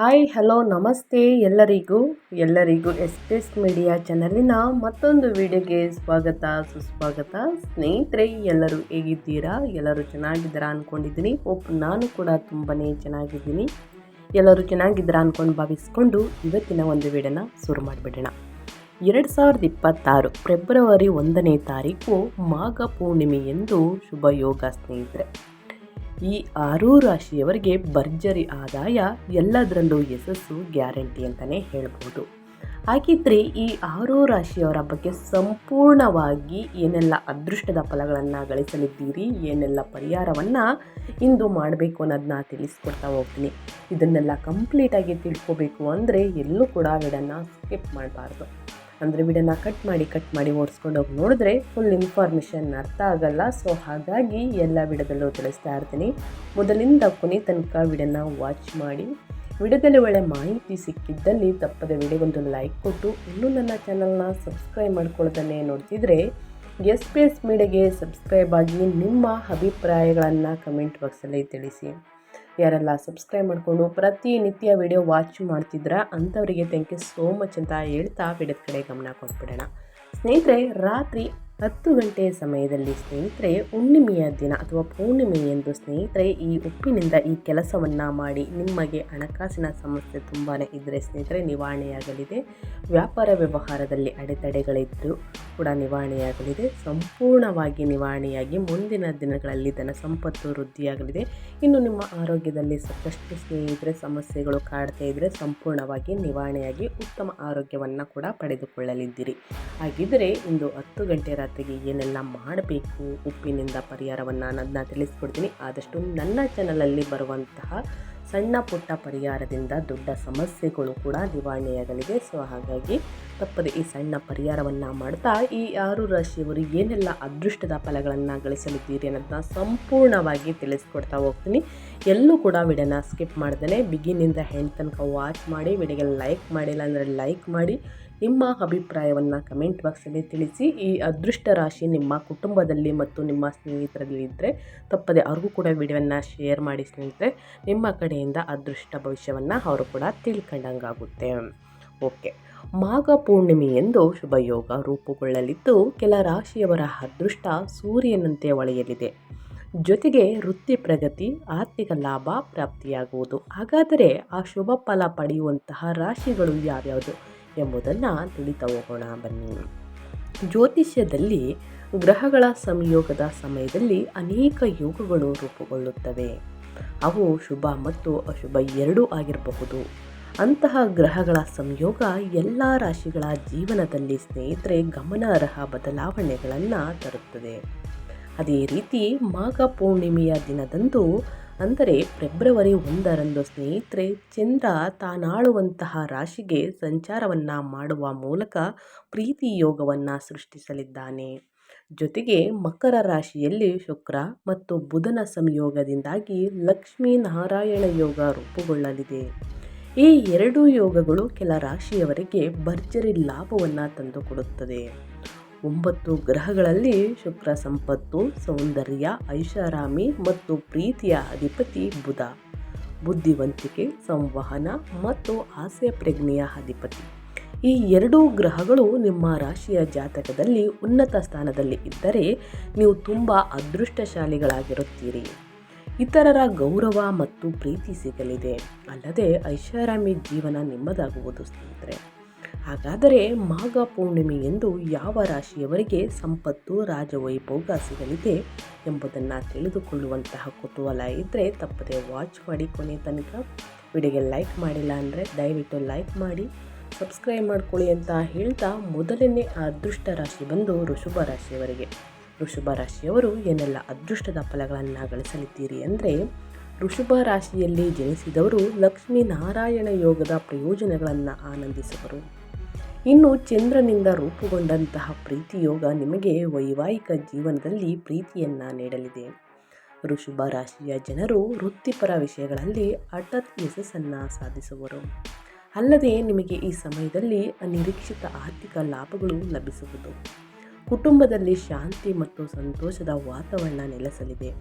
Hi, hello, ನಮಸ್ತೆ ಎಲ್ಲರಿಗೂ. ಎಲ್ಲರಿಗೂ ಎಸ್ ಮೀಡಿಯಾ ಚಾನಲಿನ ಮತ್ತೊಂದು ವಿಡಿಯೋಗೆ ಸ್ವಾಗತ, ಸುಸ್ವಾಗತ. ಸ್ನೇಹಿತರೆ, ಎಲ್ಲರೂ ಹೇಗಿದ್ದೀರಾ? ಎಲ್ಲರೂ ಚೆನ್ನಾಗಿದ್ದೀರಾ ಅಂದ್ಕೊಂಡಿದ್ದೀನಿ ಒಪ್ ನಾನು ಕೂಡ ತುಂಬಾ ಚೆನ್ನಾಗಿದ್ದೀನಿ. ಎಲ್ಲರೂ ಚೆನ್ನಾಗಿದ್ದೀರಾ ಅಂದ್ಕೊಂಡು ಭಾವಿಸ್ಕೊಂಡು ಇವತ್ತಿನ ಒಂದು ವಿಡಿಯೋನ ಶುರು ಮಾಡಿಬಿಡೋಣ. ಎರಡು ಸಾವಿರದ ಇಪ್ಪತ್ತಾರು ಫೆಬ್ರವರಿ ಒಂದನೇ ತಾರೀಕು ಮಾಘ ಪೂರ್ಣಿಮೆ ಎಂದು ಶುಭ ಯೋಗ ಸ್ನೇಹಿತರೆ. ಈ ಆರೂ ರಾಶಿಯವರಿಗೆ ಭರ್ಜರಿ ಆದಾಯ ಎಲ್ಲದರಲ್ಲೂ ಯಶಸ್ಸು ಗ್ಯಾರಂಟಿ ಅಂತಲೇ ಹೇಳ್ಬೋದು. ಹಾಗಿದ್ರೆ ಈ ಆರೂ ರಾಶಿಯವರ ಬಗ್ಗೆ ಸಂಪೂರ್ಣವಾಗಿ ಏನೆಲ್ಲ ಅದೃಷ್ಟದ ಫಲಗಳನ್ನು ಗಳಿಸಲಿದ್ದೀರಿ, ಏನೆಲ್ಲ ಪರಿಹಾರವನ್ನು ಇಂದು ಮಾಡಬೇಕು ಅನ್ನೋದನ್ನ ತಿಳಿಸ್ಕೊಡ್ತಾ ಹೋಗ್ತೀನಿ. ಇದನ್ನೆಲ್ಲ ಕಂಪ್ಲೀಟಾಗಿ ತಿಳ್ಕೋಬೇಕು ಅಂದರೆ ಎಲ್ಲೂ ಕೂಡ ವಿಡನ್ನು ಸ್ಕಿಪ್ ಮಾಡಬಾರ್ದು. ಅಂದರೆ ವಿಡನ್ನು ಕಟ್ ಮಾಡಿ ಕಟ್ ಮಾಡಿ ಓಡಿಸ್ಕೊಂಡು ಹೋಗಿ ನೋಡಿದ್ರೆ ಫುಲ್ ಇನ್ಫಾರ್ಮೇಷನ್ ಅರ್ಥ ಆಗಲ್ಲ. ಸೊ ಹಾಗಾಗಿ ಎಲ್ಲ ವಿಡದಲ್ಲೂ ತಿಳಿಸ್ತಾ ಇರ್ತೀನಿ. ಮೊದಲಿಂದ ಕೊನೆ ತನಕ ವಿಡನ್ನು ವಾಚ್ ಮಾಡಿ. ವಿಡದಲ್ಲಿ ಒಳ್ಳೆ ಮಾಹಿತಿ ಸಿಕ್ಕಿದ್ದಲ್ಲಿ ತಪ್ಪದೆ ವಿಡಿಯೋಗೊಂದು ಲೈಕ್ ಕೊಟ್ಟು, ಇನ್ನೂ ನನ್ನ ಚಾನಲ್ನ ಸಬ್ಸ್ಕ್ರೈಬ್ ಮಾಡ್ಕೊಳ್ಳೋದನ್ನೇ ನೋಡ್ತಿದ್ರೆ ಎಸ್ ಪಿ ಎಸ್ ಮೀಡಿಯಾಗೆ ಸಬ್ಸ್ಕ್ರೈಬ್ ಆಗಿ ನಿಮ್ಮ ಅಭಿಪ್ರಾಯಗಳನ್ನು ಕಮೆಂಟ್ ಬಾಕ್ಸಲ್ಲಿ ತಿಳಿಸಿ. ಯಾರೆಲ್ಲ ಸಬ್ಸ್ಕ್ರೈಬ್ ಮಾಡಿಕೊಂಡು ಪ್ರತಿನಿತ್ಯ ವಿಡಿಯೋ ವಾಚ್ ಮಾಡ್ತಿದ್ರ ಅಂಥವರಿಗೆ ಥ್ಯಾಂಕ್ ಯು ಸೋ ಮಚ್ ಅಂತ ಹೇಳ್ತಾ ವಿಡಿಯೋದ ಕಡೆ ಗಮನ ಕೊಟ್ಬಿಡೋಣ. ಸ್ನೇಹಿತರೆ, ರಾತ್ರಿ ಹತ್ತು ಗಂಟೆಯ ಸಮಯದಲ್ಲಿ ಸ್ನೇಹಿತರೆ, ಹುಣ್ಣಿಮೆಯ ದಿನ ಅಥವಾ ಪೂರ್ಣಿಮೆ ಎಂದು ಸ್ನೇಹಿತರೆ, ಈ ಉಪ್ಪಿನಿಂದ ಈ ಕೆಲಸವನ್ನು ಮಾಡಿ ನಿಮಗೆ ಹಣಕಾಸಿನ ಸಮಸ್ಯೆ ತುಂಬಾ ಇದ್ದರೆ ಸ್ನೇಹಿತರೆ ನಿವಾರಣೆಯಾಗಲಿದೆ. ವ್ಯಾಪಾರ ವ್ಯವಹಾರದಲ್ಲಿ ಅಡೆತಡೆಗಳಿದ್ದರೂ ಕೂಡ ನಿವಾರಣೆಯಾಗಲಿದೆ. ಸಂಪೂರ್ಣವಾಗಿ ನಿವಾರಣೆಯಾಗಿ ಮುಂದಿನ ದಿನಗಳಲ್ಲಿ ಧನ ಸಂಪತ್ತು ವೃದ್ಧಿಯಾಗಲಿದೆ. ಇನ್ನು ನಿಮ್ಮ ಆರೋಗ್ಯದಲ್ಲಿ ಸಾಕಷ್ಟು ಸ್ನೇಹಿತರೆ ಸಮಸ್ಯೆಗಳು ಕಾಡ್ತಾ ಇದ್ದರೆ ಸಂಪೂರ್ಣವಾಗಿ ನಿವಾರಣೆಯಾಗಿ ಉತ್ತಮ ಆರೋಗ್ಯವನ್ನು ಕೂಡ ಪಡೆದುಕೊಳ್ಳಲಿದ್ದೀರಿ. ಹಾಗಿದ್ದರೆ ಇಂದು ಹತ್ತು ಗಂಟೆ ರಾತ್ರಿಗೆ ಏನೆಲ್ಲ ಮಾಡಬೇಕು, ಉಪ್ಪಿನಿಂದ ಪರಿಹಾರವನ್ನು ಅನ್ನೋದನ್ನ ತಿಳಿಸ್ಕೊಡ್ತೀನಿ. ಆದಷ್ಟು ನನ್ನ ಚಾನಲಲ್ಲಿ ಬರುವಂತಹ ಸಣ್ಣ ಪುಟ್ಟ ಪರಿಹಾರದಿಂದ ದೊಡ್ಡ ಸಮಸ್ಯೆಗಳು ಕೂಡ ನಿವಾರಣೆಯಾಗಲಿದೆ. ಸೊ ಹಾಗಾಗಿ ತಪ್ಪದೆ ಈ ಸಣ್ಣ ಪರಿಹಾರವನ್ನು ಮಾಡ್ತಾ, ಈ ಆರು ರಾಶಿಯವರು ಏನೆಲ್ಲ ಅದೃಷ್ಟದ ಫಲಗಳನ್ನು ಗಳಿಸಲಿದ್ದೀರಿ ಅನ್ನೋದನ್ನ ಸಂಪೂರ್ಣವಾಗಿ ತಿಳಿಸ್ಕೊಡ್ತಾ ಹೋಗ್ತೀನಿ. ಎಲ್ಲೂ ಕೂಡ ವಿಡಿಯೋನ ಸ್ಕಿಪ್ ಮಾಡ್ದೇ ಬಿಗಿನಿಂದ ಹೆಣ್ಣು ತನಕ ವಾಚ್ ಮಾಡಿ, ವಿಡಿಯೋಗೆ ಲೈಕ್ ಮಾಡಿಲ್ಲ ಅಂದರೆ ಲೈಕ್ ಮಾಡಿ. ನಿಮ್ಮ ಅಭಿಪ್ರಾಯವನ್ನು ಕಮೆಂಟ್ ಬಾಕ್ಸಲ್ಲಿ ತಿಳಿಸಿ. ಈ ಅದೃಷ್ಟ ರಾಶಿ ನಿಮ್ಮ ಕುಟುಂಬದಲ್ಲಿ ಮತ್ತು ನಿಮ್ಮ ಸ್ನೇಹಿತರಲ್ಲಿ ಇದ್ದರೆ ತಪ್ಪದೆ ಅವ್ರಿಗೂ ಕೂಡ ವಿಡಿಯೋವನ್ನು ಶೇರ್ ಮಾಡಿ ಸ್ನೇಹಿತರೆ. ನಿಮ್ಮ ಕಡೆಯಿಂದ ಅದೃಷ್ಟ ಭವಿಷ್ಯವನ್ನು ಅವರು ಕೂಡ ತಿಳ್ಕೊಂಡಂಗಾಗುತ್ತೆ. ಓಕೆ ಮಾಘ ಪೂರ್ಣಿಮೆ ಎಂದು ಶುಭಯೋಗ ರೂಪುಗೊಳ್ಳಲಿದ್ದು, ಕೆಲ ರಾಶಿಯವರ ಅದೃಷ್ಟ ಸೂರ್ಯನಂತೆ ಒಳೆಯಲಿದೆ. ಜೊತೆಗೆ ವೃತ್ತಿ ಪ್ರಗತಿ, ಆರ್ಥಿಕ ಲಾಭ ಪ್ರಾಪ್ತಿಯಾಗುವುದು. ಹಾಗಾದರೆ ಆ ಶುಭ ಫಲ ಪಡೆಯುವಂತಹ ರಾಶಿಗಳು ಯಾವ್ಯಾವುದು ಎಂಬುದನ್ನು ತಿಳಿತಾ ಹೋಗೋಣ, ಬನ್ನಿ. ಜ್ಯೋತಿಷ್ಯದಲ್ಲಿ ಗ್ರಹಗಳ ಸಂಯೋಗದ ಸಮಯದಲ್ಲಿ ಅನೇಕ ಯೋಗಗಳು ರೂಪುಗೊಳ್ಳುತ್ತವೆ. ಅವು ಶುಭ ಮತ್ತು ಅಶುಭ ಎರಡೂ ಆಗಿರಬಹುದು. ಅಂತಹ ಗ್ರಹಗಳ ಸಂಯೋಗ ಎಲ್ಲ ರಾಶಿಗಳ ಜೀವನದಲ್ಲಿ ಸ್ನೇಹಿತರೆ ಗಮನಾರ್ಹ ಬದಲಾವಣೆಗಳನ್ನು ತರುತ್ತದೆ. ಅದೇ ರೀತಿ ಮಾಘ ಪೂರ್ಣಿಮೆಯ ದಿನದಂದು ಅಂದರೆ ಫೆಬ್ರವರಿ ಒಂದರಂದು ಸ್ನೇಹಿತರೆ, ಚಂದ್ರ ತಾನಾಳುವಂತಹ ರಾಶಿಗೆ ಸಂಚಾರವನ್ನು ಮಾಡುವ ಮೂಲಕ ಪ್ರೀತಿ ಯೋಗವನ್ನು ಸೃಷ್ಟಿಸಲಿದ್ದಾನೆ. ಜೊತೆಗೆ ಮಕರ ರಾಶಿಯಲ್ಲಿ ಶುಕ್ರ ಮತ್ತು ಬುಧನ ಸಂಯೋಗದಿಂದಾಗಿ ಲಕ್ಷ್ಮೀ ನಾರಾಯಣ ಯೋಗ ರೂಪುಗೊಳ್ಳಲಿದೆ. ಈ ಎರಡೂ ಯೋಗಗಳು ಕೆಲ ರಾಶಿಯವರಿಗೆ ಭರ್ಜರಿ ಲಾಭವನ್ನು ತಂದುಕೊಡುತ್ತದೆ. ಒಂಬತ್ತು ಗ್ರಹಗಳಲ್ಲಿ ಶುಕ್ರ, ಸಂಪತ್ತು, ಸೌಂದರ್ಯ, ಐಷಾರಾಮಿ ಮತ್ತು ಪ್ರೀತಿಯ ಅಧಿಪತಿ ಬುಧ. ಬುದ್ಧಿವಂತಿಕೆ, ಸಂವಹನ ಮತ್ತು ಆಸೆ ಪ್ರಜ್ಞೆಯ ಅಧಿಪತಿ. ಈ ಎರಡೂ ಗ್ರಹಗಳು ನಿಮ್ಮ ರಾಶಿಯ ಜಾತಕದಲ್ಲಿ ಉನ್ನತ ಸ್ಥಾನದಲ್ಲಿ ಇದ್ದರೆ ನೀವು ತುಂಬ ಅದೃಷ್ಟಶಾಲಿಗಳಾಗಿರುತ್ತೀರಿ. ಇತರರ ಗೌರವ ಮತ್ತು ಪ್ರೀತಿ ಸಿಗಲಿದೆ. ಅಲ್ಲದೆ ಐಷಾರಾಮಿ ಜೀವನ ನಿಮ್ಮದಾಗುವುದು ಸ್ನೇಹಿತರೆ. ಹಾಗಾದರೆ ಮಾಘ ಪೂರ್ಣಿಮೆ ಎಂದು ಯಾವ ರಾಶಿಯವರಿಗೆ ಸಂಪತ್ತು, ರಾಜವೈಭೋಗ ಸಿಗಲಿದೆ ಎಂಬುದನ್ನು ತಿಳಿದುಕೊಳ್ಳುವಂತಹ ಕುತೂಹಲ ಇದ್ದರೆ ತಪ್ಪದೆ ವಾಚ್ ಮಾಡಿ ಕೊನೆ ತನಕ ವಿಡಿಯೋಗೆ ಲೈಕ್ ಮಾಡಿಲ್ಲ ಅಂದರೆ ದಯವಿಟ್ಟು ಲೈಕ್ ಮಾಡಿ ಸಬ್ಸ್ಕ್ರೈಬ್ ಮಾಡ್ಕೊಳ್ಳಿ ಅಂತ ಹೇಳ್ತಾ ಮೊದಲನೇ ಅದೃಷ್ಟ ರಾಶಿ ಬಂದು ಋಷಭ ರಾಶಿಯವರಿಗೆ. ಋಷಭ ರಾಶಿಯವರು ಏನೆಲ್ಲ ಅದೃಷ್ಟದ ಫಲಗಳನ್ನು ಗಳಿಸಲಿದ್ದೀರಿ ಅಂದರೆ ಋಷಭ ರಾಶಿಯಲ್ಲಿ ಜನಿಸಿದವರು ಲಕ್ಷ್ಮೀ ನಾರಾಯಣ ಯೋಗದ ಪ್ರಯೋಜನಗಳನ್ನು ಆನಂದಿಸುವರು. ಇನ್ನು ಚಂದ್ರನಿಂದ ರೂಪುಗೊಂಡಂತಹ ಪ್ರೀತಿಯೋಗ ನಿಮಗೆ ವೈವಾಹಿಕ ಜೀವನದಲ್ಲಿ ಪ್ರೀತಿಯನ್ನು ನೀಡಲಿದೆ. ಋಷಭ ರಾಶಿಯ ಜನರು ವೃತ್ತಿಪರ ವಿಷಯಗಳಲ್ಲಿ ಹಠಾತ್ ಯಶಸ್ಸನ್ನು ಸಾಧಿಸುವರು. ಅಲ್ಲದೆ ನಿಮಗೆ ಈ ಸಮಯದಲ್ಲಿ ಅನಿರೀಕ್ಷಿತ ಆರ್ಥಿಕ ಲಾಭಗಳು ಲಭಿಸುವುದು. ಕುಟುಂಬದಲ್ಲಿ ಶಾಂತಿ ಮತ್ತು ಸಂತೋಷದ ವಾತಾವರಣ ನೆಲೆಸಲಿದೆ.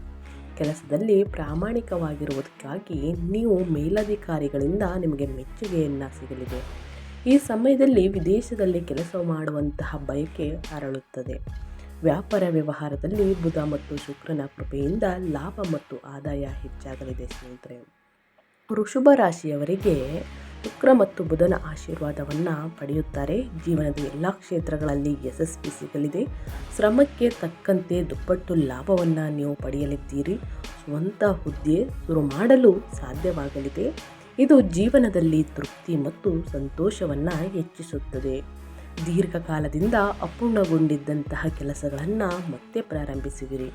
ಕೆಲಸದಲ್ಲಿ ಪ್ರಾಮಾಣಿಕವಾಗಿರುವುದಕ್ಕಾಗಿ ನೀವು ಮೇಲಧಿಕಾರಿಗಳಿಂದ ನಿಮಗೆ ಮೆಚ್ಚುಗೆಯನ್ನು ಸಿಗಲಿದೆ. ಈ ಸಮಯದಲ್ಲಿ ವಿದೇಶದಲ್ಲಿ ಕೆಲಸ ಮಾಡುವಂತಹ ಬಯಕೆ ಅರಳುತ್ತದೆ. ವ್ಯಾಪಾರ ವ್ಯವಹಾರದಲ್ಲಿ ಬುಧ ಮತ್ತು ಶುಕ್ರನ ಕೃಪೆಯಿಂದ ಲಾಭ ಮತ್ತು ಆದಾಯ ಹೆಚ್ಚಾಗಲಿದೆ ಸ್ನೇಹಿತರೆ. ವೃಷಭ ರಾಶಿಯವರಿಗೆ ಶುಕ್ರ ಮತ್ತು ಬುಧನ ಆಶೀರ್ವಾದವನ್ನು ಪಡೆಯುತ್ತಾರೆ. ಜೀವನದ ಎಲ್ಲ ಕ್ಷೇತ್ರಗಳಲ್ಲಿ ಯಶಸ್ವಿ ಸಿಗಲಿದೆ. ಶ್ರಮಕ್ಕೆ ತಕ್ಕಂತೆ ದುಪ್ಪಟ್ಟು ಲಾಭವನ್ನು ನೀವು ಪಡೆಯಲಿದ್ದೀರಿ. ಸ್ವಂತ ಹುದ್ದೆ ಶುರು ಮಾಡಲು ಸಾಧ್ಯವಾಗಲಿದೆ. ಇದು ಜೀವನದಲ್ಲಿ ತೃಪ್ತಿ ಮತ್ತು ಸಂತೋಷವನ್ನು ಹೆಚ್ಚಿಸುತ್ತದೆ. ದೀರ್ಘಕಾಲದಿಂದ ಅಪೂರ್ಣಗೊಂಡಿದ್ದಂತಹ ಕೆಲಸಗಳನ್ನು ಮತ್ತೆ ಪ್ರಾರಂಭಿಸಿದಿರಿ.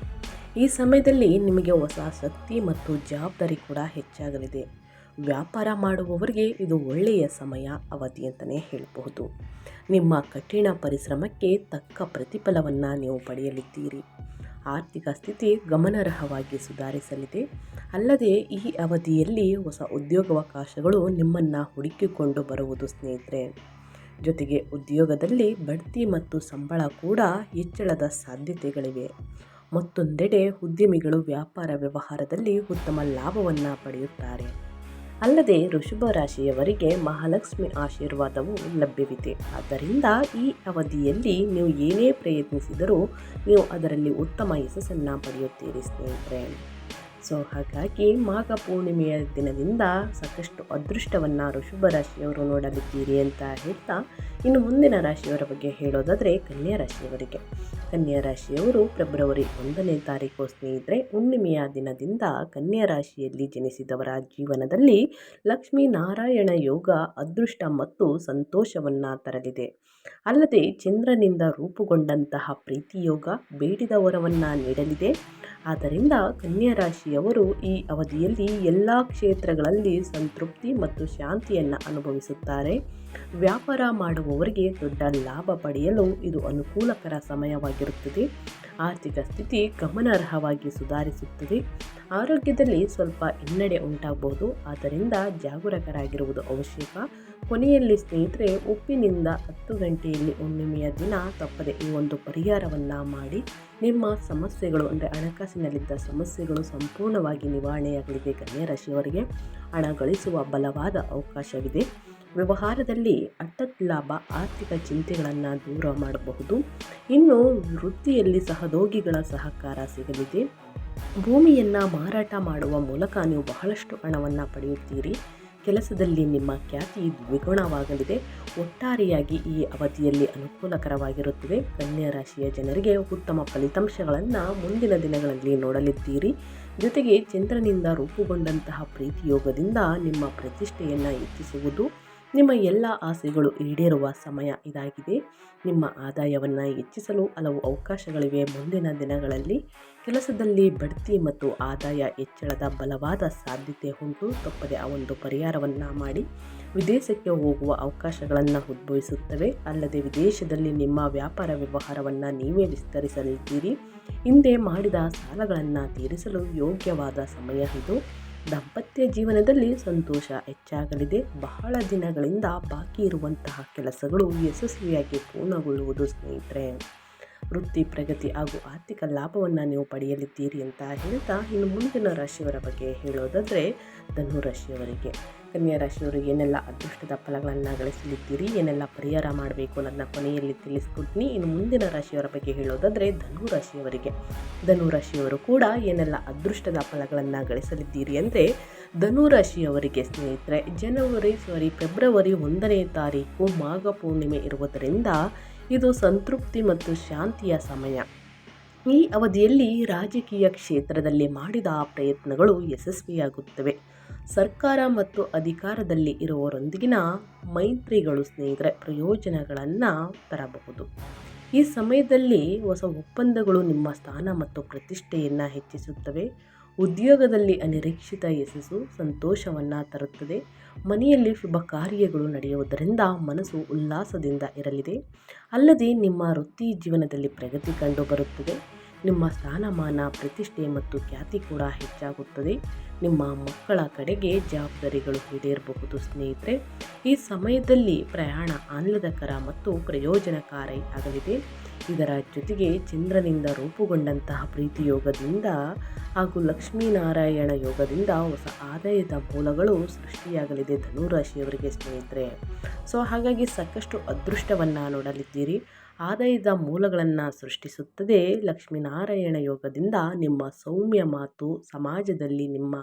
ಈ ಸಮಯದಲ್ಲಿ ನಿಮಗೆ ಹೊಸ ಶಕ್ತಿ ಮತ್ತು ಜವಾಬ್ದಾರಿ ಕೂಡ ಹೆಚ್ಚಾಗಲಿದೆ. ವ್ಯಾಪಾರ ಮಾಡುವವರಿಗೆ ಇದು ಒಳ್ಳೆಯ ಸಮಯ ಅವಧಿ ಅಂತಲೇ ಹೇಳಬಹುದು. ನಿಮ್ಮ ಕಠಿಣ ಪರಿಶ್ರಮಕ್ಕೆ ತಕ್ಕ ಪ್ರತಿಫಲವನ್ನು ನೀವು ಪಡೆಯಲಿದ್ದೀರಿ. ಆರ್ಥಿಕ ಸ್ಥಿತಿ ಗಮನಾರ್ಹವಾಗಿ ಸುಧಾರಿಸಲಿದೆ. ಅಲ್ಲದೆ, ಈ ಅವಧಿಯಲ್ಲಿ ಹೊಸ ಉದ್ಯೋಗಾವಕಾಶಗಳು ನಿಮ್ಮನ್ನು ಹುಡುಕಿಕೊಂಡು ಬರುವುದು ಸ್ನೇಹಿತರೆ. ಜೊತೆಗೆ ಉದ್ಯೋಗದಲ್ಲಿ ಬಡ್ತಿ ಮತ್ತು ಸಂಬಳ ಕೂಡ ಹೆಚ್ಚಳದ ಸಾಧ್ಯತೆಗಳಿವೆ. ಮತ್ತೊಂದೆಡೆ ಉದ್ಯಮಿಗಳು ವ್ಯಾಪಾರ ವ್ಯವಹಾರದಲ್ಲಿ ಉತ್ತಮ ಲಾಭವನ್ನು ಪಡೆಯುತ್ತಾರೆ. ಅಲ್ಲದೆ ಋಷಭ ರಾಶಿಯವರಿಗೆ ಮಹಾಲಕ್ಷ್ಮಿ ಆಶೀರ್ವಾದವು ಲಭ್ಯವಿದೆ. ಆದ್ದರಿಂದ ಈ ಅವಧಿಯಲ್ಲಿ ನೀವು ಏನೇ ಪ್ರಯತ್ನಿಸಿದರೂ ನೀವು ಅದರಲ್ಲಿ ಉತ್ತಮ ಯಶಸ್ಸನ್ನು ಪಡೆಯುತ್ತೀರಿ ಸ್ನೇಹಿತರೆ. ಸೊ, ಹಾಗಾಗಿ ಮಾಘ ಪೂರ್ಣಿಮೆಯ ದಿನದಿಂದ ಸಾಕಷ್ಟು ಅದೃಷ್ಟವನ್ನು ಋಷಭ ರಾಶಿಯವರು ನೋಡಲಿದ್ದೀರಿ ಅಂತ ಹೇಳ್ತಾ ಇನ್ನು ಮುಂದಿನ ರಾಶಿಯವರ ಬಗ್ಗೆ ಹೇಳೋದಾದರೆ ಕನ್ಯಾ ರಾಶಿಯವರಿಗೆ. ಕನ್ಯಾ ರಾಶಿಯವರು ಫೆಬ್ರವರಿ ಒಂದನೇ ತಾರೀಕು ಸ್ನೇಹಿತರೆ, ಹುಣ್ಣಿಮೆಯ ದಿನದಿಂದ ಕನ್ಯಾ ರಾಶಿಯಲ್ಲಿ ಜನಿಸಿದವರ ಜೀವನದಲ್ಲಿ ಲಕ್ಷ್ಮೀನಾರಾಯಣ ಯೋಗ ಅದೃಷ್ಟ ಮತ್ತು ಸಂತೋಷವನ್ನು ತರಲಿದೆ. ಅಲ್ಲದೆ ಚಂದ್ರನಿಂದ ರೂಪುಗೊಂಡಂತಹ ಪ್ರೀತಿಯೋಗ ಬೇಡಿದ ವರವನ್ನು ನೀಡಲಿದೆ. ಆದ್ದರಿಂದ ಕನ್ಯಾ ರಾಶಿಯವರು ಈ ಅವಧಿಯಲ್ಲಿ ಎಲ್ಲ ಕ್ಷೇತ್ರಗಳಲ್ಲಿ ಸಂತೃಪ್ತಿ ಮತ್ತು ಶಾಂತಿಯನ್ನು ಅನುಭವಿಸುತ್ತಾರೆ. ವ್ಯಾಪಾರ ಮಾಡುವವರಿಗೆ ದೊಡ್ಡ ಲಾಭ ಪಡೆಯಲು ಇದು ಅನುಕೂಲಕರ ಸಮಯವಾಗಿರುತ್ತದೆ. ಆರ್ಥಿಕ ಸ್ಥಿತಿ ಗಮನಾರ್ಹವಾಗಿ ಸುಧಾರಿಸುತ್ತದೆ. ಆರೋಗ್ಯದಲ್ಲಿ ಸ್ವಲ್ಪ ಹಿನ್ನಡೆ ಉಂಟಾಗಬಹುದು ಆದ್ದರಿಂದ ಜಾಗರೂಕರಾಗಿರುವುದು ಅವಶ್ಯಕ. ಕೊನೆಯಲ್ಲಿ ಸ್ನೇಹಿತರೆ, ಉಪ್ಪಿನಿಂದ ಹತ್ತು ಗಂಟೆಯಲ್ಲಿ ಹುಣ್ಣಿಮೆಯ ದಿನ ತಪ್ಪದೆ ಈ ಒಂದು ಪರಿಹಾರವನ್ನು ಮಾಡಿ. ನಿಮ್ಮ ಸಮಸ್ಯೆಗಳು ಅಂದರೆ ಹಣಕಾಸಿನಲ್ಲಿದ್ದ ಸಮಸ್ಯೆಗಳು ಸಂಪೂರ್ಣವಾಗಿ ನಿವಾರಣೆಯಾಗಲಿದೆ ಕನ್ಯಾ ರಾಶಿಯವರಿಗೆ. ಹಣ ಗಳಿಸುವ ಬಲವಾದ ಅವಕಾಶವಿದೆ. ವ್ಯವಹಾರದಲ್ಲಿ ಅಟ್ಟತ್ ಲಾಭ, ಆರ್ಥಿಕ ಚಿಂತೆಗಳನ್ನು ದೂರ ಮಾಡಬಹುದು. ಇನ್ನು ವೃತ್ತಿಯಲ್ಲಿ ಸಹದೋಗಿಗಳ ಸಹಕಾರ ಸಿಗಲಿದೆ. ಭೂಮಿಯನ್ನು ಮಾರಾಟ ಮಾಡುವ ಮೂಲಕ ನೀವು ಬಹಳಷ್ಟು ಹಣವನ್ನು ಪಡೆಯುತ್ತೀರಿ. ಕೆಲಸದಲ್ಲಿ ನಿಮ್ಮ ಖ್ಯಾತಿ ದ್ವಿಗುಣವಾಗಲಿದೆ. ಒಟ್ಟಾರೆಯಾಗಿ ಈ ಅವಧಿಯಲ್ಲಿ ಅನುಕೂಲಕರವಾಗಿರುತ್ತದೆ. ಕನ್ಯಾ ರಾಶಿಯ ಜನರಿಗೆ ಉತ್ತಮ ಫಲಿತಾಂಶಗಳನ್ನು ಮುಂದಿನ ದಿನಗಳಲ್ಲಿ ನೋಡಲಿದ್ದೀರಿ. ಜೊತೆಗೆ ಚಂದ್ರನಿಂದ ರೂಪುಗೊಂಡಂತಹ ಪ್ರೀತಿಯೋಗದಿಂದ ನಿಮ್ಮ ಪ್ರತಿಷ್ಠೆಯನ್ನು ಹೆಚ್ಚಿಸುವುದು. ನಿಮ್ಮ ಎಲ್ಲ ಆಸೆಗಳು ಈಡೇರುವ ಸಮಯ ಇದಾಗಿದೆ. ನಿಮ್ಮ ಆದಾಯವನ್ನು ಹೆಚ್ಚಿಸಲು ಹಲವು ಅವಕಾಶಗಳಿವೆ. ಮುಂದಿನ ದಿನಗಳಲ್ಲಿ ಕೆಲಸದಲ್ಲಿ ಬಡ್ತಿ ಮತ್ತು ಆದಾಯ ಹೆಚ್ಚಳದ ಬಲವಾದ ಸಾಧ್ಯತೆ ಉಂಟು. ತಪ್ಪದೆ ಆ ಒಂದು ಪರಿಹಾರವನ್ನು ಮಾಡಿ ವಿದೇಶಕ್ಕೆ ಹೋಗುವ ಅವಕಾಶಗಳನ್ನು ಉದ್ಭವಿಸುತ್ತವೆ. ಅಲ್ಲದೆ ವಿದೇಶದಲ್ಲಿ ನಿಮ್ಮ ವ್ಯಾಪಾರ ವ್ಯವಹಾರವನ್ನು ನೀವೇ ವಿಸ್ತರಿಸಲಿದ್ದೀರಿ. ಹಿಂದೆ ಮಾಡಿದ ಸಾಲಗಳನ್ನು ತೀರಿಸಲು ಯೋಗ್ಯವಾದ ಸಮಯ ಇದು. ದಾಂಪತ್ಯ ಜೀವನದಲ್ಲಿ ಸಂತೋಷ ಹೆಚ್ಚಾಗಲಿದೆ. ಬಹಳ ದಿನಗಳಿಂದ ಬಾಕಿ ಇರುವಂತಹ ಕೆಲಸಗಳು ಯಶಸ್ವಿಯಾಗಿ ಪೂರ್ಣಗೊಳ್ಳುವುದು ಸ್ನೇಹಿತರೆ. ವೃತ್ತಿ, ಪ್ರಗತಿ ಹಾಗೂ ಆರ್ಥಿಕ ಲಾಭವನ್ನು ನೀವು ಪಡೆಯಲಿದ್ದೀರಿ ಅಂತ ಹೇಳ್ತಾ ಇನ್ನು ಮುಂದಿನ ರಾಶಿಯವರ ಬಗ್ಗೆ ಹೇಳೋದಾದರೆ ಧನು ರಾಶಿಯವರಿಗೆ ಕನ್ಯಾ ರಾಶಿಯವರು ಏನೆಲ್ಲ ಅದೃಷ್ಟದ ಫಲಗಳನ್ನು ಗಳಿಸಲಿದ್ದೀರಿ, ಏನೆಲ್ಲ ಪರಿಹಾರ ಮಾಡಬೇಕು ಅನ್ನೋದನ್ನ ಕೊನೆಯಲ್ಲಿ ತಿಳಿಸ್ಕೊಡ್ತೀನಿ. ಇನ್ನು ಮುಂದಿನ ರಾಶಿಯವರ ಬಗ್ಗೆ ಹೇಳೋದಾದರೆ ಧನು ರಾಶಿಯವರಿಗೆ. ಧನು ರಾಶಿಯವರು ಕೂಡ ಏನೆಲ್ಲ ಅದೃಷ್ಟದ ಫಲಗಳನ್ನು ಗಳಿಸಲಿದ್ದೀರಿ ಅಂದರೆ, ಧನು ರಾಶಿಯವರಿಗೆ ಸ್ನೇಹಿತರೆ, ಜನವರಿ ಸಾರಿ ಫೆಬ್ರವರಿ ಒಂದನೇ ತಾರೀಕು ಮಾಘ ಪೂರ್ಣಿಮೆ ಇರುವುದರಿಂದ ಇದು ಸಂತೃಪ್ತಿ ಮತ್ತು ಶಾಂತಿಯ ಸಮಯ. ಈ ಅವಧಿಯಲ್ಲಿ ರಾಜಕೀಯ ಕ್ಷೇತ್ರದಲ್ಲಿ ಮಾಡಿದ ಪ್ರಯತ್ನಗಳು ಯಶಸ್ವಿಯಾಗುತ್ತವೆ. ಸರ್ಕಾರ ಮತ್ತು ಅಧಿಕಾರದಲ್ಲಿ ಇರುವವರೊಂದಿಗಿನ ಮೈತ್ರಿಗಳು ಸ್ನೇಹಿತರೆ, ಪ್ರಯೋಜನಗಳನ್ನು ತರಬಹುದು. ಈ ಸಮಯದಲ್ಲಿ ಹೊಸ ಒಪ್ಪಂದಗಳು ನಿಮ್ಮ ಸ್ಥಾನ ಮತ್ತು ಪ್ರತಿಷ್ಠೆಯನ್ನು ಹೆಚ್ಚಿಸುತ್ತವೆ. ಉದ್ಯೋಗದಲ್ಲಿ ಅನಿರೀಕ್ಷಿತ ಯಶಸ್ಸು ಸಂತೋಷವನ್ನು ತರುತ್ತದೆ. ಮನೆಯಲ್ಲಿ ಶುಭ ಕಾರ್ಯಗಳು ನಡೆಯುವುದರಿಂದ ಮನಸ್ಸು ಉಲ್ಲಾಸದಿಂದ ಇರಲಿದೆ. ಅಲ್ಲದೆ ನಿಮ್ಮ ವೃತ್ತಿ ಜೀವನದಲ್ಲಿ ಪ್ರಗತಿ ಕಂಡು ಬರುತ್ತದೆ ನಿಮ್ಮ ಸ್ಥಾನಮಾನ, ಪ್ರತಿಷ್ಠೆ ಮತ್ತು ಖ್ಯಾತಿ ಕೂಡ ಹೆಚ್ಚಾಗುತ್ತದೆ. ನಿಮ್ಮ ಮಕ್ಕಳ ಕಡೆಗೆ ಜವಾಬ್ದಾರಿಗಳು ಈಡೇರಬಹುದು ಸ್ನೇಹಿತರೆ. ಈ ಸಮಯದಲ್ಲಿ ಪ್ರಯಾಣ ಆಹ್ಲಾದಕರ ಮತ್ತು ಪ್ರಯೋಜನಕಾರಿ ಆಗಲಿದೆ. ಇದರ ಜೊತೆಗೆ ಚಂದ್ರನಿಂದ ರೂಪುಗೊಂಡಂತಹ ಪ್ರೀತಿ ಯೋಗದಿಂದ ಹಾಗೂ ಲಕ್ಷ್ಮೀನಾರಾಯಣ ಯೋಗದಿಂದ ಹೊಸ ಆದಾಯದ ಮೂಲಗಳು ಸೃಷ್ಟಿಯಾಗಲಿದೆ ಧನುರಾಶಿಯವರಿಗೆ ಸ್ನೇಹಿತರೆ. ಸೊ, ಹಾಗಾಗಿ ಸಾಕಷ್ಟು ಅದೃಷ್ಟವನ್ನು ನೋಡಲಿದ್ದೀರಿ. ಆದಾಯದ ಮೂಲಗಳನ್ನು ಸೃಷ್ಟಿಸುತ್ತದೆ ಲಕ್ಷ್ಮೀನಾರಾಯಣ ಯೋಗದಿಂದ ನಿಮ್ಮ ಸೌಮ್ಯ ಮಾತು ಸಮಾಜದಲ್ಲಿ ನಿಮ್ಮ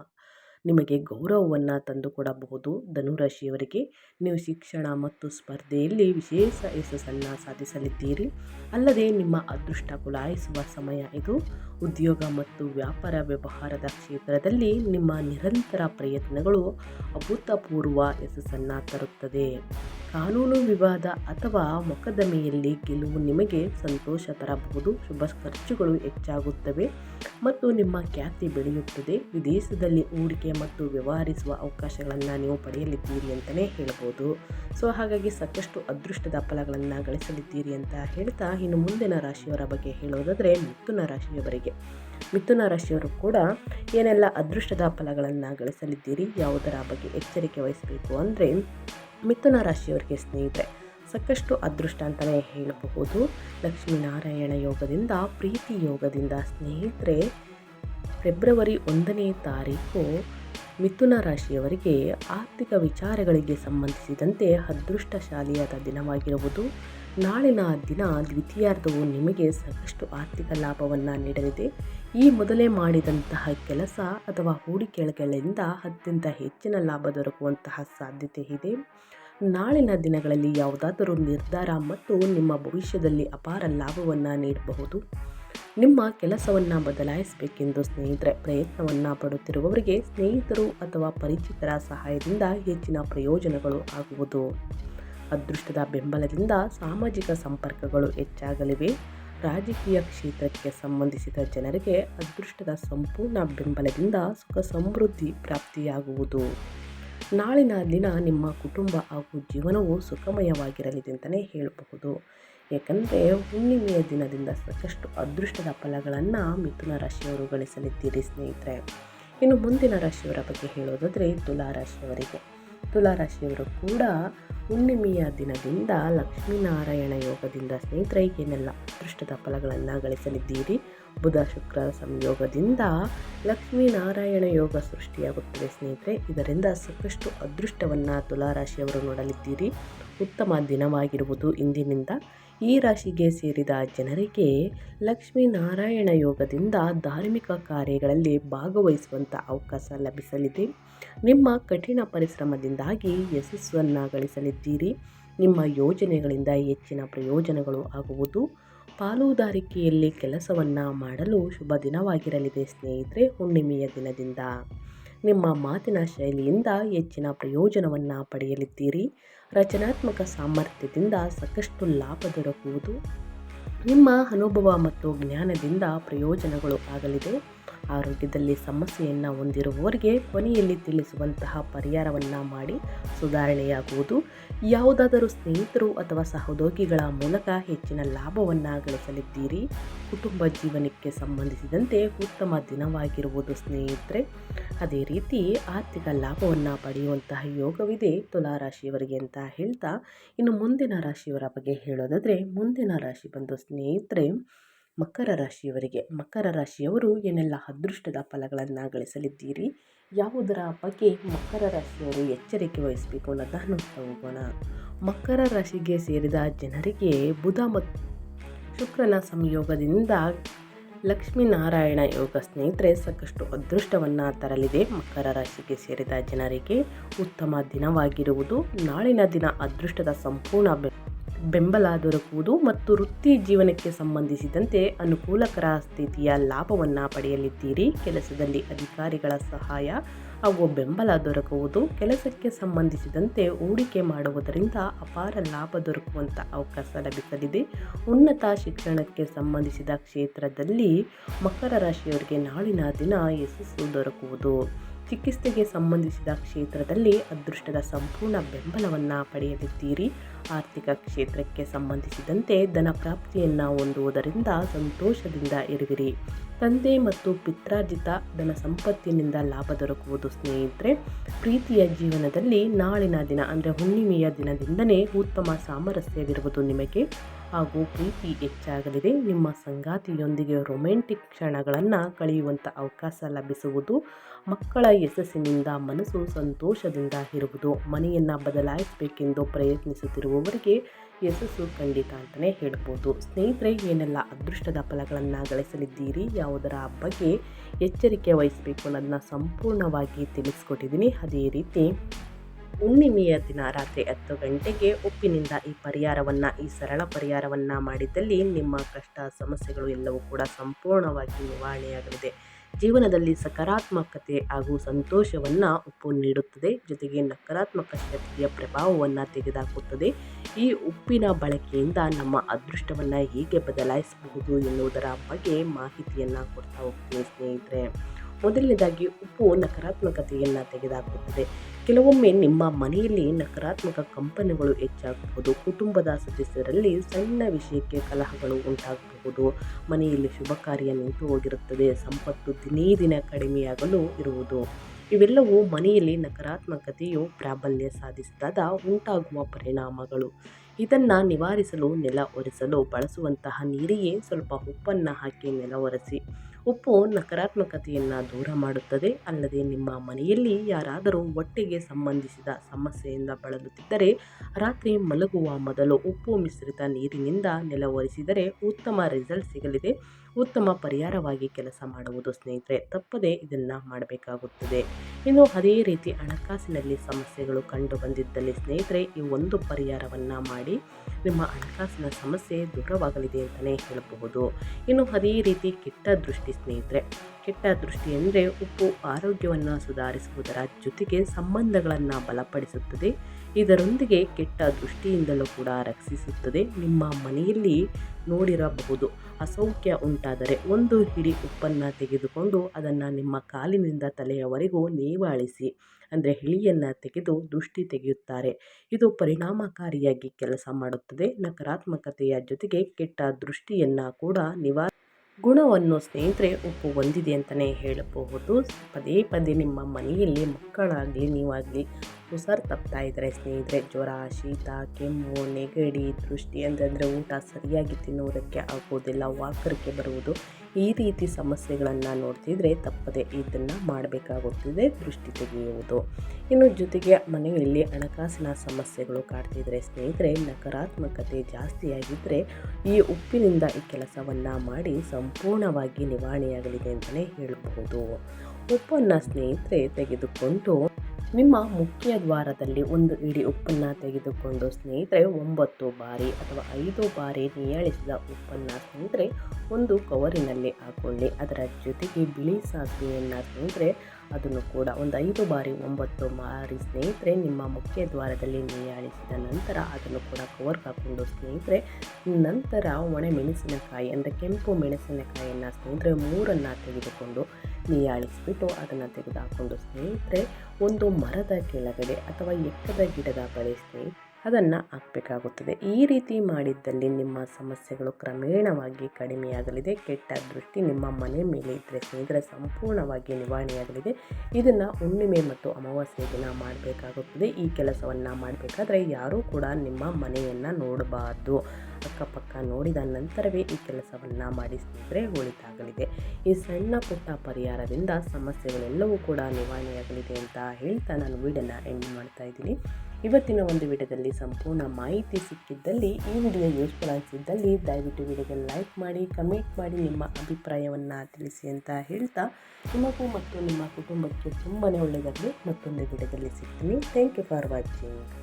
ನಿಮಗೆ ಗೌರವವನ್ನು ತಂದುಕೊಡಬಹುದು. ಧನುರಾಶಿಯವರಿಗೆ ನೀವು ಶಿಕ್ಷಣ ಮತ್ತು ಸ್ಪರ್ಧೆಯಲ್ಲಿ ವಿಶೇಷ ಯಶಸ್ಸನ್ನು ಸಾಧಿಸಲಿದ್ದೀರಿ. ಅಲ್ಲದೆ ನಿಮ್ಮ ಅದೃಷ್ಟ ಕುಲಾಯಿಸುವ ಸಮಯ ಇದು. ಉದ್ಯೋಗ ಮತ್ತು ವ್ಯಾಪಾರ ವ್ಯವಹಾರದ ಕ್ಷೇತ್ರದಲ್ಲಿ ನಿಮ್ಮ ನಿರಂತರ ಪ್ರಯತ್ನಗಳು ಅಭೂತಪೂರ್ವ ಯಶಸ್ಸನ್ನು ತರುತ್ತದೆ. ಕಾನೂನು ವಿವಾದ ಅಥವಾ ಮೊಕದ್ದಮೆಯಲ್ಲಿ ಗೆಲುವು ನಿಮಗೆ ಸಂತೋಷ ತರಬಹುದು. ಶುಭ ಖರ್ಚುಗಳು ಹೆಚ್ಚಾಗುತ್ತವೆ ಮತ್ತು ನಿಮ್ಮ ಖ್ಯಾತಿ ಬೆಳೆಯುತ್ತದೆ. ವಿದೇಶದಲ್ಲಿ ಹೂಡಿಕೆ ಮತ್ತು ವ್ಯವಹರಿಸುವ ಅವಕಾಶಗಳನ್ನು ನೀವು ಪಡೆಯಲಿದ್ದೀರಿ ಅಂತಲೇ ಹೇಳ್ಬೋದು. ಸೊ, ಹಾಗಾಗಿ ಸಾಕಷ್ಟು ಅದೃಷ್ಟದ ಫಲಗಳನ್ನು ಗಳಿಸಲಿದ್ದೀರಿ ಅಂತ ಹೇಳ್ತಾ ಇನ್ನು ಮುಂದಿನ ರಾಶಿಯವರ ಬಗ್ಗೆ ಹೇಳೋದಾದರೆ ಮಿಥುನ ರಾಶಿಯವರಿಗೆ. ಮಿಥುನ ರಾಶಿಯವರು ಕೂಡ ಏನೆಲ್ಲ ಅದೃಷ್ಟದ ಫಲಗಳನ್ನು ಗಳಿಸಲಿದ್ದೀರಿ, ಯಾವುದರ ಬಗ್ಗೆ ಎಚ್ಚರಿಕೆ ವಹಿಸಬೇಕು ಅಂದರೆ ಮಿಥುನ ರಾಶಿಯವರಿಗೆ ಸ್ನೇಹಿತರೆ, ಸಾಕಷ್ಟು ಅದೃಷ್ಟ ಅಂತಲೇ ಹೇಳಬಹುದು. ಲಕ್ಷ್ಮೀನಾರಾಯಣ ಯೋಗದಿಂದ, ಪ್ರೀತಿ ಯೋಗದಿಂದ ಸ್ನೇಹಿತರೆ, ಫೆಬ್ರವರಿ ಒಂದನೇ ತಾರೀಕು ಮಿಥುನ ರಾಶಿಯವರಿಗೆ ಆರ್ಥಿಕ ವಿಚಾರಗಳಿಗೆ ಸಂಬಂಧಿಸಿದಂತೆ ಅದೃಷ್ಟಶಾಲಿಯಾದ ದಿನವಾಗಿರುವುದು. ನಾಳಿನ ದಿನ ದ್ವಿತೀಯಾರ್ಧವು ನಿಮಗೆ ಸಾಕಷ್ಟು ಆರ್ಥಿಕ ಲಾಭವನ್ನು ನೀಡಲಿದೆ. ಈ ಮೊದಲೇ ಮಾಡಿದಂತಹ ಕೆಲಸ ಅಥವಾ ಹೂಡಿಕೆಗಳಿಂದ ಅತ್ಯಂತ ಹೆಚ್ಚಿನ ಲಾಭ ದೊರಕುವಂತಹ ಸಾಧ್ಯತೆ ಇದೆ. ನಾಳಿನ ದಿನಗಳಲ್ಲಿ ಯಾವುದಾದರೂ ನಿರ್ಧಾರ ಮತ್ತು ನಿಮ್ಮ ಭವಿಷ್ಯದಲ್ಲಿ ಅಪಾರ ಲಾಭವನ್ನು ನೀಡಬಹುದು. ನಿಮ್ಮ ಕೆಲಸವನ್ನು ಬದಲಾಯಿಸಬೇಕೆಂದು ಸ್ನೇಹಿತರೆ, ಪ್ರಯತ್ನವನ್ನು ಪಡುತ್ತಿರುವವರಿಗೆ ಸ್ನೇಹಿತರು ಅಥವಾ ಪರಿಚಿತರ ಸಹಾಯದಿಂದ ಹೆಚ್ಚಿನ ಪ್ರಯೋಜನಗಳು ಆಗುವುದು. ಅದೃಷ್ಟದ ಬೆಂಬಲದಿಂದ ಸಾಮಾಜಿಕ ಸಂಪರ್ಕಗಳು ಹೆಚ್ಚಾಗಲಿವೆ. ರಾಜಕೀಯ ಕ್ಷೇತ್ರಕ್ಕೆ ಸಂಬಂಧಿಸಿದ ಜನರಿಗೆ ಅದೃಷ್ಟದ ಸಂಪೂರ್ಣ ಬೆಂಬಲದಿಂದ ಸುಖ ಸಮೃದ್ಧಿ ಪ್ರಾಪ್ತಿಯಾಗುವುದು. ನಾಳಿನ ದಿನ ನಿಮ್ಮ ಕುಟುಂಬ ಹಾಗೂ ಜೀವನವು ಸುಖಮಯವಾಗಿರಲಿದೆ ಅಂತಲೇ ಹೇಳಬಹುದು. ಏಕೆಂದರೆ ಹುಣ್ಣಿಮೆಯ ದಿನದಿಂದ ಸಾಕಷ್ಟು ಅದೃಷ್ಟದ ಫಲಗಳನ್ನು ಮಿಥುನ ರಾಶಿಯವರು ಗಳಿಸಲಿದ್ದೀರಿ, ಸ್ನೇಹಿತರೆ. ಇನ್ನು ಮುಂದಿನ ರಾಶಿಯವರ ಬಗ್ಗೆ ಹೇಳೋದಾದರೆ ತುಲಾ ರಾಶಿಯವರಿಗೆ. ತುಲಾ ಕೂಡ ಹುಣ್ಣಿಮೆಯ ದಿನದಿಂದ ಲಕ್ಷ್ಮೀನಾರಾಯಣ ಯೋಗದಿಂದ ಸ್ನೇಹಿತರೆ, ಏನೆಲ್ಲ ಅದೃಷ್ಟದ ಫಲಗಳನ್ನು ಗಳಿಸಲಿದ್ದೀರಿ? ಬುಧ, ಶುಕ್ರ ಸಂಯೋಗದಿಂದ ಲಕ್ಷ್ಮೀನಾರಾಯಣ ಯೋಗ ಸೃಷ್ಟಿಯಾಗುತ್ತದೆ ಸ್ನೇಹಿತರೆ. ಇದರಿಂದ ಸಾಕಷ್ಟು ಅದೃಷ್ಟವನ್ನು ತುಲಾರಾಶಿಯವರು ನೋಡಲಿದ್ದೀರಿ. ಉತ್ತಮ ದಿನವಾಗಿರುವುದು ಇಂದಿನಿಂದ. ಈ ರಾಶಿಗೆ ಸೇರಿದ ಜನರಿಗೆ ಲಕ್ಷ್ಮೀನಾರಾಯಣ ಯೋಗದಿಂದ ಧಾರ್ಮಿಕ ಕಾರ್ಯಗಳಲ್ಲಿ ಭಾಗವಹಿಸುವಂಥ ಅವಕಾಶ ಲಭಿಸಲಿದೆ. ನಿಮ್ಮ ಕಠಿಣ ಪರಿಶ್ರಮದಿಂದಾಗಿ ಯಶಸ್ಸನ್ನು ಗಳಿಸಲಿದ್ದೀರಿ ನಿಮ್ಮ ಯೋಜನೆಗಳಿಂದ ಹೆಚ್ಚಿನ ಪ್ರಯೋಜನಗಳು ಆಗುವುದು. ಪಾಲುದಾರಿಕೆಯಲ್ಲಿ ಕೆಲಸವನ್ನು ಮಾಡಲು ಶುಭ ದಿನವಾಗಿರಲಿದೆ ಸ್ನೇಹಿತರೆ. ಹುಣ್ಣಿಮೆಯ ದಿನದಿಂದ ನಿಮ್ಮ ಮಾತಿನ ಶೈಲಿಯಿಂದ ಹೆಚ್ಚಿನ ಪ್ರಯೋಜನವನ್ನು ಪಡೆಯಲಿದ್ದೀರಿ. ರಚನಾತ್ಮಕ ಸಾಮರ್ಥ್ಯದಿಂದ ಸಾಕಷ್ಟು ಲಾಭ ದೊರಕುವುದು ನಿಮ್ಮ ಅನುಭವ ಮತ್ತು ಜ್ಞಾನದಿಂದ ಪ್ರಯೋಜನಗಳು ಆಗಲಿದೆ. ಆರೋಗ್ಯದಲ್ಲಿ ಸಮಸ್ಯೆಯನ್ನು ಹೊಂದಿರುವವರಿಗೆ ಕೊನೆಯಲ್ಲಿ ತಿಳಿಸುವಂತಹ ಪರಿಹಾರವನ್ನು ಮಾಡಿ ಸುಧಾರಣೆಯಾಗುವುದು. ಯಾವುದಾದರೂ ಸ್ನೇಹಿತರು ಅಥವಾ ಸಹೋದ್ಯೋಗಿಗಳ ಮೂಲಕ ಹೆಚ್ಚಿನ ಲಾಭವನ್ನು ಗಳಿಸಲಿದ್ದೀರಿ. ಕುಟುಂಬ ಜೀವನಕ್ಕೆ ಸಂಬಂಧಿಸಿದಂತೆ ಉತ್ತಮ ದಿನವಾಗಿರುವುದು ಸ್ನೇಹಿತರೆ. ಅದೇ ರೀತಿ ಆರ್ಥಿಕ ಲಾಭವನ್ನು ಪಡೆಯುವಂತಹ ಯೋಗವಿದೆ ತುಲಾರಾಶಿಯವರಿಗೆ ಅಂತ ಹೇಳ್ತಾ, ಇನ್ನು ಮುಂದಿನ ರಾಶಿಯವರ ಬಗ್ಗೆ ಹೇಳೋದಾದರೆ ಮುಂದಿನ ರಾಶಿ ಬಂದು ಸ್ನೇಹಿತರೆ ಮಕರ ರಾಶಿಯವರಿಗೆ. ಮಕರ ರಾಶಿಯವರು ಏನೆಲ್ಲ ಅದೃಷ್ಟದ ಫಲಗಳನ್ನು ಗಳಿಸಲಿದ್ದೀರಿ ಯಾವುದರ ಬಗ್ಗೆ ಮಕರ ರಾಶಿಯವರು ಎಚ್ಚರಿಕೆ ವಹಿಸಬೇಕು ಅನ್ನೋದನ್ನು ಹೋಗೋಣ ಮಕರ ರಾಶಿಗೆ ಸೇರಿದ ಜನರಿಗೆ ಬುಧ ಮತ್ತು ಶುಕ್ರನ ಸಂಯೋಗದಿಂದ ಲಕ್ಷ್ಮೀನಾರಾಯಣ ಯೋಗ ಸ್ನೇಹಿತರೆ, ಸಾಕಷ್ಟು ಅದೃಷ್ಟವನ್ನು ತರಲಿದೆ. ಮಕರ ರಾಶಿಗೆ ಸೇರಿದ ಜನರಿಗೆ ಉತ್ತಮ ದಿನವಾಗಿರುವುದು. ನಾಳಿನ ದಿನ ಅದೃಷ್ಟದ ಸಂಪೂರ್ಣ ಬೆಂಬಲ ದೊರಕುವುದು ಮತ್ತು ವೃತ್ತಿ ಜೀವನಕ್ಕೆ ಸಂಬಂಧಿಸಿದಂತೆ ಅನುಕೂಲಕರ ಸ್ಥಿತಿಯ ಲಾಭವನ್ನು ಪಡೆಯಲಿದ್ದೀರಿ. ಕೆಲಸದಲ್ಲಿ ಅಧಿಕಾರಿಗಳ ಸಹಾಯ ಹಾಗೂ ಬೆಂಬಲ ದೊರಕುವುದು ಕೆಲಸಕ್ಕೆ ಸಂಬಂಧಿಸಿದಂತೆ ಹೂಡಿಕೆ ಮಾಡುವುದರಿಂದ ಅಪಾರ ಲಾಭ ದೊರಕುವಂಥ ಅವಕಾಶ ಲಭಿಸಲಿದೆ. ಉನ್ನತ ಶಿಕ್ಷಣಕ್ಕೆ ಸಂಬಂಧಿಸಿದ ಕ್ಷೇತ್ರದಲ್ಲಿ ಮಕರ ರಾಶಿಯವರಿಗೆ ನಾಳಿನ ದಿನ ಯಶಸ್ಸು ದೊರಕುವುದು. ಚಿಕಿತ್ಸೆಗೆ ಸಂಬಂಧಿಸಿದ ಕ್ಷೇತ್ರದಲ್ಲಿ ಅದೃಷ್ಟದ ಸಂಪೂರ್ಣ ಬೆಂಬಲವನ್ನು ಪಡೆಯಲಿದ್ದೀರಿ. ಆರ್ಥಿಕ ಕ್ಷೇತ್ರಕ್ಕೆ ಸಂಬಂಧಿಸಿದಂತೆ ಧನ ಪ್ರಾಪ್ತಿಯನ್ನು ಹೊಂದುವುದರಿಂದ ಸಂತೋಷದಿಂದ ಇರುವಿರಿ. ತಂದೆ ಮತ್ತು ಪಿತ್ರಾರ್ಜಿತ ಧನ ಸಂಪತ್ತಿನಿಂದ ಲಾಭ ದೊರಕುವುದು ಸ್ನೇಹಿತರೆ, ಪ್ರೀತಿಯ ಜೀವನದಲ್ಲಿ ನಾಳಿನ ದಿನ ಅಂದರೆ ಹುಣ್ಣಿಮೆಯ ದಿನದಿಂದಲೇ ಉತ್ತಮ ಸಾಮರಸ್ಯವಿರುವುದು ನಿಮಗೆ. ಹಾಗೂ ಪ್ರೀತಿ ಹೆಚ್ಚಾಗಲಿದೆ. ನಿಮ್ಮ ಸಂಗಾತಿಯೊಂದಿಗೆ ರೊಮ್ಯಾಂಟಿಕ್ ಕ್ಷಣಗಳನ್ನು ಕಳೆಯುವಂಥ ಅವಕಾಶ ಲಭಿಸುವುದು ಮಕ್ಕಳ ಯಶಸ್ಸಿನಿಂದ, ಮನಸ್ಸು ಸಂತೋಷದಿಂದ ಇರುವುದು. ಮನೆಯನ್ನು ಬದಲಾಯಿಸಬೇಕೆಂದು ಪ್ರಯತ್ನಿಸುತ್ತಿರುವವರಿಗೆ ಯಶಸ್ಸು ಖಂಡಿತ ಅಂತಲೇ ಹೇಳ್ಬೋದು. ಸ್ನೇಹಿತರೆ, ಏನೆಲ್ಲ ಅದೃಷ್ಟದ ಫಲಗಳನ್ನು ಗಳಿಸಲಿದ್ದೀರಿ? ಯಾವುದರ ಬಗ್ಗೆ ಎಚ್ಚರಿಕೆ ವಹಿಸಬೇಕು ಅನ್ನೋದನ್ನ ಸಂಪೂರ್ಣವಾಗಿ ತಿಳಿಸ್ಕೊಟ್ಟಿದ್ದೀನಿ. ಅದೇ ರೀತಿ ಹುಣ್ಣಿಮೆಯ ದಿನ ರಾತ್ರಿ ಹತ್ತು ಗಂಟೆಗೆ ಉಪ್ಪಿನಿಂದ ಈ ಪರಿಹಾರವನ್ನು, ಈ ಸರಳ ಪರಿಹಾರವನ್ನು ಮಾಡಿದ್ದಲ್ಲಿ ನಿಮ್ಮ ಕಷ್ಟ, ಸಮಸ್ಯೆಗಳು ಎಲ್ಲವೂ ಕೂಡ ಸಂಪೂರ್ಣವಾಗಿ ನಿವಾರಣೆಯಾಗಲಿದೆ. ಜೀವನದಲ್ಲಿ ಸಕಾರಾತ್ಮಕತೆ ಹಾಗೂ ಸಂತೋಷವನ್ನು ಉಪ್ಪು ನೀಡುತ್ತದೆ. ಜೊತೆಗೆ ನಕಾರಾತ್ಮಕ ಶಕ್ತಿಯ ಪ್ರಭಾವವನ್ನು ತೆಗೆದುಹಾಕುತ್ತದೆ. ಈ ಉಪ್ಪಿನ ಬಳಕೆಯಿಂದ ನಮ್ಮ ಅದೃಷ್ಟವನ್ನು ಹೇಗೆ ಬದಲಾಯಿಸಬಹುದು ಎನ್ನುವುದರ ಬಗ್ಗೆ ಮಾಹಿತಿಯನ್ನು ಕೊಡ್ತಾ ಹೋಗ್ತೀನಿ ಸ್ನೇಹಿತರೆ. ಮೊದಲನೇದಾಗಿ ಉಪ್ಪು ನಕಾರಾತ್ಮಕತೆಯನ್ನು ತೆಗೆದುಹಾಕುತ್ತದೆ ಕೆಲವೊಮ್ಮೆ ನಿಮ್ಮ ಮನೆಯಲ್ಲಿ ನಕಾರಾತ್ಮಕ ಕಂಪನಿಗಳು ಹೆಚ್ಚಾಗಬಹುದು. ಕುಟುಂಬದ ಸದಸ್ಯರಲ್ಲಿ ಸಣ್ಣ ವಿಷಯಕ್ಕೆ ಕಲಹಗಳು ಉಂಟಾಗಬಹುದು. ಮನೆಯಲ್ಲಿ ಶುಭ ಕಾರ್ಯ ನಿಂತು ಹೋಗಿರುತ್ತದೆ. ಸಂಪತ್ತು ದಿನೇ ದಿನ ಕಡಿಮೆಯಾಗಲು ಇರುವುದು. ಇವೆಲ್ಲವೂ ಮನೆಯಲ್ಲಿ ನಕಾರಾತ್ಮಕತೆಯು ಪ್ರಾಬಲ್ಯ ಸಾಧಿಸಿದಾಗ ಉಂಟಾಗುವ ಪರಿಣಾಮಗಳು. ಇದನ್ನು ನಿವಾರಿಸಲು ನೆಲ ಒರೆಸಲು ಬಳಸುವಂತಹ ನೀರಿಗೆ ಸ್ವಲ್ಪ ಉಪ್ಪನ್ನು ಹಾಕಿ ನೆಲ ಒರೆಸಿ. ಉಪ್ಪು ನಕಾರಾತ್ಮಕತೆಯನ್ನು ದೂರ ಮಾಡುತ್ತದೆ. ಅಲ್ಲದೆ ನಿಮ್ಮ ಮನೆಯಲ್ಲಿ ಯಾರಾದರೂ ಹೊಟ್ಟೆಗೆ ಸಂಬಂಧಿಸಿದ ಸಮಸ್ಯೆಯಿಂದ ಬಳಲುತ್ತಿದ್ದರೆ, ರಾತ್ರಿ ಮಲಗುವ ಮೊದಲು ಉಪ್ಪು ಮಿಶ್ರಿತ ನೀರಿನಿಂದ ನೆಲ ಒರೆಸಿದರೆ ಉತ್ತಮ ರಿಸಲ್ಟ್ ಸಿಗಲಿದೆ. ಉತ್ತಮ ಪರಿಹಾರವಾಗಿ ಕೆಲಸ ಮಾಡುವುದು ಸ್ನೇಹಿತರೆ, ತಪ್ಪದೆ ಇದನ್ನು ಮಾಡಬೇಕಾಗುತ್ತದೆ. ಇನ್ನು ಅದೇ ರೀತಿ ಹಣಕಾಸಿನಲ್ಲಿ ಸಮಸ್ಯೆಗಳು ಕಂಡು ಬಂದಿದ್ದಲ್ಲಿ ಸ್ನೇಹಿತರೆ, ಈ ಒಂದು ಪರಿಹಾರವನ್ನು ಮಾಡಿ ನಿಮ್ಮ ಹಣಕಾಸಿನ ಸಮಸ್ಯೆ ದೂರವಾಗಲಿದೆ ಅಂತಲೇ ಹೇಳಬಹುದು. ಇನ್ನು ಅದೇ ರೀತಿ ಕೆಟ್ಟ ದೃಷ್ಟಿ ಸ್ನೇಹಿತರೆ ಕೆಟ್ಟ ದೃಷ್ಟಿ ಅಂದರೆ ಉಪ್ಪು ಆರೋಗ್ಯವನ್ನು ಸುಧಾರಿಸುವುದರ ಜೊತೆಗೆ ಸಂಬಂಧಗಳನ್ನು ಬಲಪಡಿಸುತ್ತದೆ. ಇದರೊಂದಿಗೆ ಕೆಟ್ಟ ದೃಷ್ಟಿಯಿಂದಲೂ ಕೂಡ ರಕ್ಷಿಸುತ್ತದೆ. ನಿಮ್ಮ ಮನೆಯಲ್ಲಿ ನೋಡಿರಬಹುದು ಅಸೌಖ್ಯ ಉಂಟಾದರೆ ಒಂದು ಹಿಡಿ ಉಪ್ಪನ್ನು ತೆಗೆದುಕೊಂಡು ಅದನ್ನು ನಿಮ್ಮ ಕಾಲಿನಿಂದ ತಲೆಯವರೆಗೂ ನೇವಾಳಿಸಿ, ಅಂದರೆ ಹಿಳಿಯನ್ನು ತೆಗೆದು ದೃಷ್ಟಿ ತೆಗೆಯುತ್ತಾರೆ. ಇದು ಪರಿಣಾಮಕಾರಿಯಾಗಿ ಕೆಲಸ ಮಾಡುತ್ತದೆ. ನಕಾರಾತ್ಮಕತೆಯ ಜೊತೆಗೆ ಕೆಟ್ಟ ದೃಷ್ಟಿಯನ್ನು ಕೂಡ ನಿವಾರ ಗುಣವನ್ನು ಸ್ನೇಹಿತರೆ ಉಪ್ಪು ಹೊಂದಿದೆ ಅಂತಲೇ ಹೇಳಬಹುದು. ಪದೇ ಪದೇ ನಿಮ್ಮ ಮನೆಯಲ್ಲಿ ಮಕ್ಕಳಾಗಲಿ ನೀವಾಗಲಿ ಹುಷಾರು ತಪ್ತಾ ಇದ್ದರೆ ಸ್ನೇಹಿತರೆ, ಜ್ವರ, ಶೀತ, ಕೆಮ್ಮು, ನೆಗಡಿ, ದೃಷ್ಟಿ ಅಂತಂದರೆ ಊಟ ಸರಿಯಾಗಿ ತಿನ್ನುವುದಕ್ಕೆ ಆಗೋದಿಲ್ಲ ವಾಕರಿಕೆ ಬರುವುದು. ಈ ರೀತಿ ಸಮಸ್ಯೆಗಳನ್ನು ನೋಡ್ತಿದ್ರೆ ತಪ್ಪದೆ ಇದನ್ನು ಮಾಡಬೇಕಾಗುತ್ತದೆ, ದೃಷ್ಟಿ ತೆಗೆಯುವುದು. ಇನ್ನು ಜೊತೆಗೆ ಮನೆಯಲ್ಲಿ ಹಣಕಾಸಿನ ಸಮಸ್ಯೆಗಳು ಕಾಡ್ತಿದ್ರೆ, ಸ್ನೇಹಿತರೆ, ನಕಾರಾತ್ಮಕತೆ ಜಾಸ್ತಿಯಾಗಿದ್ದರೆ ಈ ಉಪ್ಪಿನಿಂದ ಈ ಕೆಲಸವನ್ನು ಮಾಡಿ ಸಂಪೂರ್ಣವಾಗಿ ನಿವಾರಣೆಯಾಗಲಿದೆ ಅಂತಲೇ ಹೇಳಬಹುದು. ಉಪ್ಪನ್ನು ಸ್ನೇಹಿತರೆ ತೆಗೆದುಕೊಂಡು ನಿಮ್ಮ ಮುಖ್ಯ ದ್ವಾರದಲ್ಲಿ ಒಂದು ಇಡೀ ಉಪ್ಪನ್ನು ತೆಗೆದುಕೊಂಡು ಸ್ನೇಹಿತರೆ ಒಂಬತ್ತು ಬಾರಿ ಅಥವಾ ಐದು ಬಾರಿ ನಿಯಾಳಿಸಿದ ಉಪ್ಪನ್ನು ಸ್ನೇಹಿತರೆ ಒಂದು ಕವರಿನಲ್ಲಿ ಹಾಕ್ಕೊಳ್ಳಿ ಅದರ ಜೊತೆಗೆ ಬಿಳಿ ಸಾಸಿವೆಯನ್ನು ಸ್ನೇಹಿತರೆ ಅದನ್ನು ಕೂಡ ಒಂದು ಐದು ಬಾರಿ ಒಂಬತ್ತು ಬಾರಿ ಸ್ನೇಹಿತರೆ ನಿಮ್ಮ ಮುಖ್ಯ ದ್ವಾರದಲ್ಲಿ ನಿಯಾಳಿಸಿದ ನಂತರ ಅದನ್ನು ಕೂಡ ಕವರ್ ಹಾಕ್ಕೊಂಡು ಸ್ನೇಹಿತರೆ ನಂತರ ಒಣ ಮೆಣಸಿನಕಾಯಿ ಅಂದರೆ ಕೆಂಪು ಮೆಣಸಿನಕಾಯಿಯನ್ನು ಸ್ನೇಹಿತರೆ ಮೂರನ್ನು ತೆಗೆದುಕೊಂಡು ನೀಯಾಳಿಸಿಬಿಟ್ಟು ಅದನ್ನು ತೆಗೆದುಹಾಕೊಂಡು ಸ್ನೇಹಿತರೆ ಒಂದು ಮರದ ಕೆಳಗಡೆ ಅಥವಾ ಎತ್ತದ ಗಿಡದ ಬಳಿ ಸ್ನೇಹಿತರೆ ಅದನ್ನು ಹಾಕಬೇಕಾಗುತ್ತದೆ. ಈ ರೀತಿ ಮಾಡಿದ್ದಲ್ಲಿ ನಿಮ್ಮ ಸಮಸ್ಯೆಗಳು ಕ್ರಮೇಣವಾಗಿ ಕಡಿಮೆಯಾಗಲಿದೆ. ಕೆಟ್ಟ ದೃಷ್ಟಿ ನಿಮ್ಮ ಮನೆ ಮೇಲೆ ಇದ್ದರೆ ಸ್ನೇಹಿತರೆ ಸಂಪೂರ್ಣವಾಗಿ ನಿವಾರಣೆಯಾಗಲಿದೆ. ಇದನ್ನು ಹುಣ್ಣಿಮೆ ಮತ್ತು ಅಮಾವಾಸ್ಯೆ ದಿನ ಮಾಡಬೇಕಾಗುತ್ತದೆ. ಈ ಕೆಲಸವನ್ನು ಮಾಡಬೇಕಾದ್ರೆ ಯಾರೂ ಕೂಡ ನಿಮ್ಮ ಮನೆಯನ್ನು ನೋಡಬಾರ್ದು. ಅಕ್ಕಪಕ್ಕ ನೋಡಿದ ನಂತರವೇ ಈ ಕೆಲಸವನ್ನು ಮಾಡಿ ಸ್ನೇಹಿತರೆ ಒಳಿತಾಗಲಿದೆ. ಈ ಸಣ್ಣ ಪುಟ್ಟ ಪರಿಹಾರದಿಂದ ಸಮಸ್ಯೆಗಳೆಲ್ಲವೂ ಕೂಡ ನಿವಾರಣೆಯಾಗಲಿದೆ ಅಂತ ಹೇಳ್ತಾ ನಾನು ವೀಡಿಯೋನ ಎಂಡ್ ಮಾಡ್ತಾ ಇದ್ದೀನಿ. ಇವತ್ತಿನ ಒಂದು ವಿಡಿಯೋದಲ್ಲಿ ಸಂಪೂರ್ಣ ಮಾಹಿತಿ ಸಿಕ್ಕಿದ್ದಲ್ಲಿ ಈ ವಿಡಿಯೋ ಯೂಸ್ಫುಲ್ ಆಗಿದ್ದಲ್ಲಿ ದಯವಿಟ್ಟು ವಿಡಿಯೋಗೆ ಲೈಕ್ ಮಾಡಿ ಕಮೆಂಟ್ ಮಾಡಿ, ನಿಮ್ಮ ಅಭಿಪ್ರಾಯವನ್ನು ತಿಳಿಸಿ ಅಂತ ಹೇಳ್ತಾ ನಿಮಗೂ ಮತ್ತು ನಿಮ್ಮ ಕುಟುಂಬಕ್ಕೆ ತುಂಬಾ ಒಳ್ಳೆಯದಾಗಲಿ ಮತ್ತೊಂದು ವಿಡಿಯೋದಲ್ಲಿ ಸಿಗ್ತೀನಿ. Thank you for watching